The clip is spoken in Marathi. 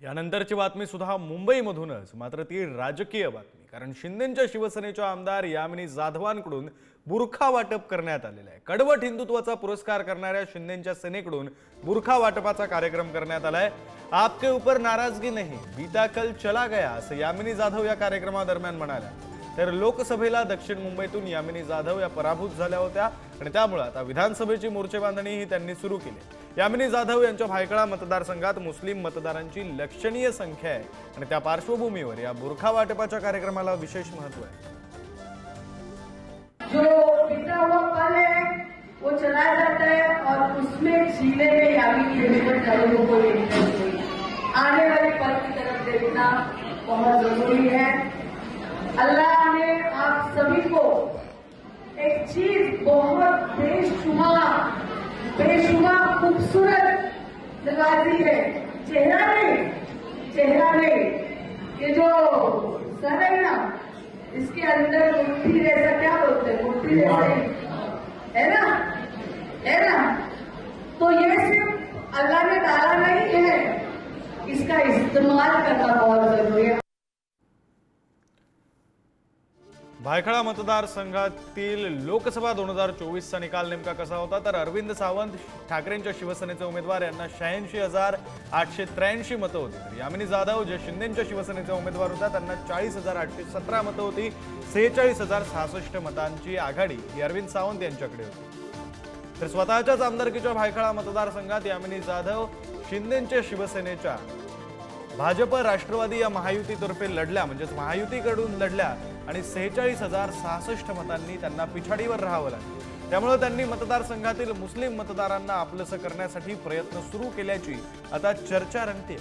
यानंतरची बातमी सुद्धा मुंबईमधूनच. मात्र ती राजकीय बातमी कारण शिंदेच्या शिवसेनेच्या आमदार यामिनी जाधवांकडून बुरखा वाटप करण्यात आलेला आहे. कडवट हिंदुत्वाचा पुरस्कार करणाऱ्या शिंदेच्या सेनेकडून बुरखा वाटपाचा कार्यक्रम करण्यात आलाय. आपके ऊपर नाराजगी नाही बीता कल चला गया असं यामिनी जाधव या कार्यक्रमादरम्यान म्हणाल्या. तर लोकसभेला दक्षिण मुंबईतून यामिनी जाधव या पराभूत झाल्या होत्या आणि त्यामुळे आता विधानसभेची मोर्चेबांधणीही त्यांनी सुरू केली. यामिनी जाधव यांच्या भायखळा मतदारसंघात मुस्लिम मतदारांची लक्षणीय संख्या आहे आणि त्या पार्श्वभूमीवर या बुरखा वाटपाच्या कार्यक्रमाला विशेष महत्त्व आहे. जो हुआ पल है वो चला जाता है और उसमें जीने में यानी जरूरत लोगों को आने वाले पल की तरफ देखना बहुत जरूरी है। अल्लाह ने आप सभी को एक चीज़ बहुत बेशुमा बेशुमा खूबसूरत लगा दी है। चेहरा नहीं चेहरा नहीं ये जो सर है ना इसके अंदर मुट्ठी जैसा क्या बोलते हैं? मुट्ठी जैसा है। ना? है ना? तो ये सिर्फ़ अल्लाह ने डाला नहीं है। इसका इस्तेमाल करना बहुत ज़रूरी भायखळा मतदारसंघातील लोकसभा दोन हजार चोवीसचा निकाल नेमका कसा होता? तर अरविंद सावंत ठाकरेंच्या शिवसेनेचे उमेदवार यांना शहाऐंशी हजार आठशे त्र्याऐंशी मतं होती. तर यामिनी जाधव जे शिंदेच्या शिवसेनेचा उमेदवार होता त्यांना चाळीस हजार आठशे सतरा मतं होती. सेहेचाळीस हजार सहासष्ट मतांची आघाडी ही अरविंद सावंत यांच्याकडे होती. तर स्वतःच्याच आमदारकीच्या भायखळा मतदारसंघात यामिनी जाधव शिंदेच्या शिवसेनेच्या भाजप राष्ट्रवादी या महायुतीतर्फे लढल्या म्हणजेच महायुतीकडून लढल्या आणि सेहेचाळीस हजार सहासष्ट मतांनी त्यांना पिछाडीवर राहावं लागलं त्यामुळे त्यांनी मतदारसंघातील मुस्लिम मतदारांना आपलंसं करण्यासाठी प्रयत्न सुरू केल्याची आता चर्चा रंगते